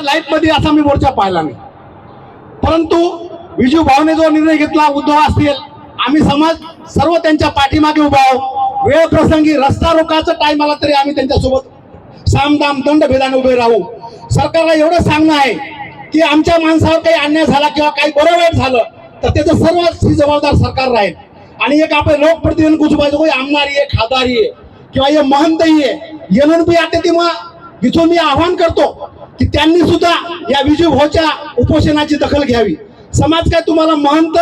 माझ्या लाईफमध्ये असा मी मोर्चा पाहिला नाही. परंतु विजू भावने जो निर्णय घेतला उद्धव असतील आम्ही समाज सर्व त्यांच्या पाठीमागे उभा आहो वेळ प्रसंगी रस्ता रोकाचं टाइम आला तरी आम्ही त्यांच्यासोबत सामदाम दंड भेदाने उभे राहू. सरकारला एवढं सांगणं आहे की आमच्या माणसावर काही अन्याय झाला किंवा काही बरं वाईट झालं तर त्याचं सर्व जबाबदार सरकार राहील. आणि एक आपले लोकप्रतिनिधी कुठे कोई आमदारी आहे खासदारी आहे किंवा हे महंतही आहे. येणून बी आता ती मग इथून मी आव्हान करतो. की त्यांनी सुद्धा या विजू भाऊच्या उपोषणाची दखल घ्यावी. समाज काय तुम्हाला महंत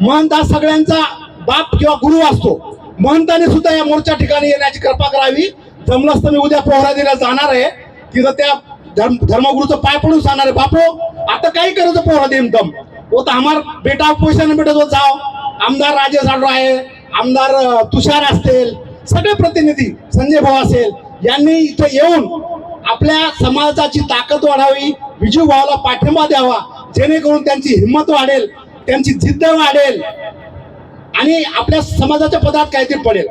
महंत हा सगळ्यांचा बाप किंवा गुरु असतो. महंताने सुद्धा या मोर्चा ठिकाणी येण्याची कृपा करावी. जमलंच तर मी उद्या पोहरादेला जाणार आहे. तिथं त्या धर्म धर्मगुरुचं पाय पडून सांगणार आहे बापो आता काही करायचं पोहरा देम दम वो हो तर हमार बेटा पैशाने भेटत जाव आमदार राजेश आढळराव आहे. आमदार तुषार असतील. सगळे प्रतिनिधी संजय भाऊ असेल. यांनी इथे येऊन आपल्या समाजाची ताकद वाढावी विजू भावाला पाठिंबा द्यावा जेणेकरून त्यांची हिंमत वाढेल त्यांची जिद्द वाढेल आणि आपल्या समाजाच्या पदात काहीतरी पडेल.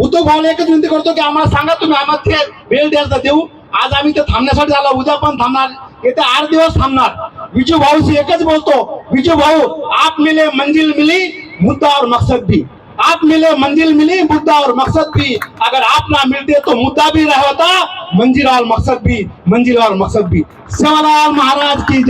उद्धव भावला एकच विनंती करतो की आम्हाला सांगा तुम्ही आम्हाला ते वेळ द्यायचा देऊ. आज आम्ही ते थांबण्यासाठी झाला उद्या पण थांबणार. येते आठ दिवस थांबणार. विजू भाऊशी एकच बोलतो विजू भाऊ आप मिले मंजिल मिली मुद्दा और मकसद भी. आप मिले मंजिल मिली मुद्दा और मकसद भी। अगर आप ना मिलते तो मुद्दा भी रहा होता मंजिल और मकसद भी मंजिल और मकसद भी। सेवालाल महाराज की